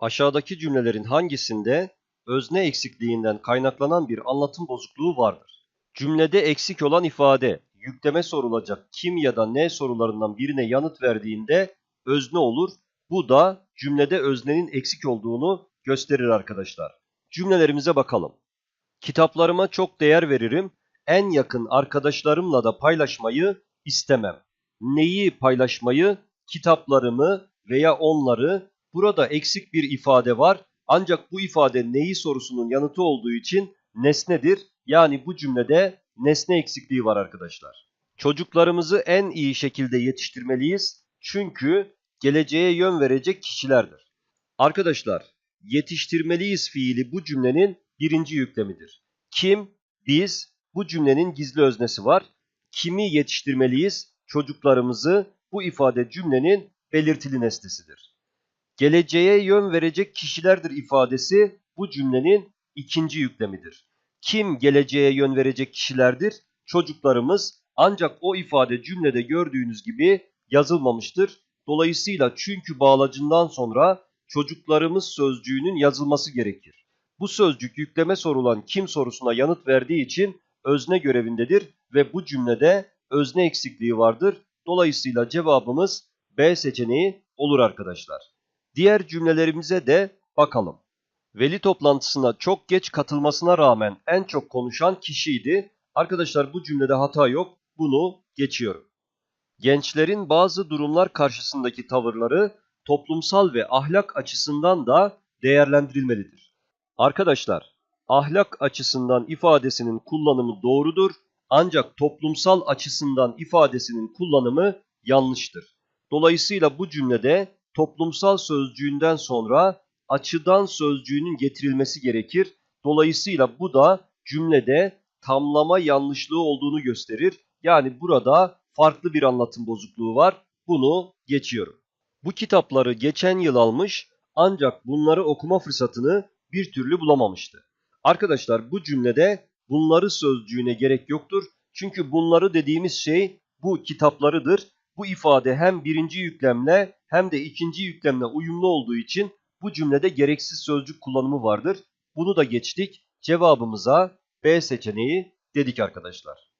Aşağıdaki cümlelerin hangisinde özne eksikliğinden kaynaklanan bir anlatım bozukluğu vardır? Cümlede eksik olan ifade yükleme sorulacak kim ya da ne sorularından birine yanıt verdiğinde özne olur. Bu da cümlede öznenin eksik olduğunu gösterir arkadaşlar. Cümlelerimize bakalım. Kitaplarıma çok değer veririm. En yakın arkadaşlarımla da paylaşmayı istemem. Neyi paylaşmayı? Kitaplarımı veya onları. Burada eksik bir ifade var. Ancak bu ifade neyi sorusunun yanıtı olduğu için nesnedir. Yani bu cümlede nesne eksikliği var arkadaşlar. Çocuklarımızı en iyi şekilde yetiştirmeliyiz. Çünkü geleceğe yön verecek kişilerdir. Arkadaşlar, yetiştirmeliyiz fiili bu cümlenin birinci yüklemidir. Kim? Biz. Bu cümlenin gizli öznesi var. Kimi yetiştirmeliyiz? Çocuklarımızı. Bu ifade cümlenin belirtili nesnesidir. Geleceğe yön verecek kişilerdir ifadesi bu cümlenin ikinci yüklemidir. Kim geleceğe yön verecek kişilerdir? Çocuklarımız. Ancak o ifade cümlede gördüğünüz gibi yazılmamıştır. Dolayısıyla çünkü bağlacından sonra çocuklarımız sözcüğünün yazılması gerekir. Bu sözcük yükleme sorulan kim sorusuna yanıt verdiği için özne görevindedir ve bu cümlede özne eksikliği vardır. Dolayısıyla cevabımız B seçeneği olur arkadaşlar. Diğer cümlelerimize de bakalım. Veli toplantısına çok geç katılmasına rağmen en çok konuşan kişiydi. Arkadaşlar bu cümlede hata yok. Bunu geçiyorum. Gençlerin bazı durumlar karşısındaki tavırları toplumsal ve ahlak açısından da değerlendirilmelidir. Arkadaşlar, ahlak açısından ifadesinin kullanımı doğrudur ancak toplumsal açısından ifadesinin kullanımı yanlıştır. Dolayısıyla bu cümlede toplumsal sözcüğünden sonra açıdan sözcüğünün getirilmesi gerekir. Dolayısıyla bu da cümlede tamlama yanlışlığı olduğunu gösterir. Yani burada farklı bir anlatım bozukluğu var. Bunu geçiyorum. Bu kitapları geçen yıl almış ancak bunları okuma fırsatını bir türlü bulamamıştı. Arkadaşlar bu cümlede bunları sözcüğüne gerek yoktur. Çünkü bunları dediğimiz şey bu kitaplarıdır. Bu ifade hem birinci yüklemle hem de ikinci yüklemle uyumlu olduğu için bu cümlede gereksiz sözcük kullanımı vardır. Bunu da geçtik. Cevabımıza B seçeneği dedik arkadaşlar.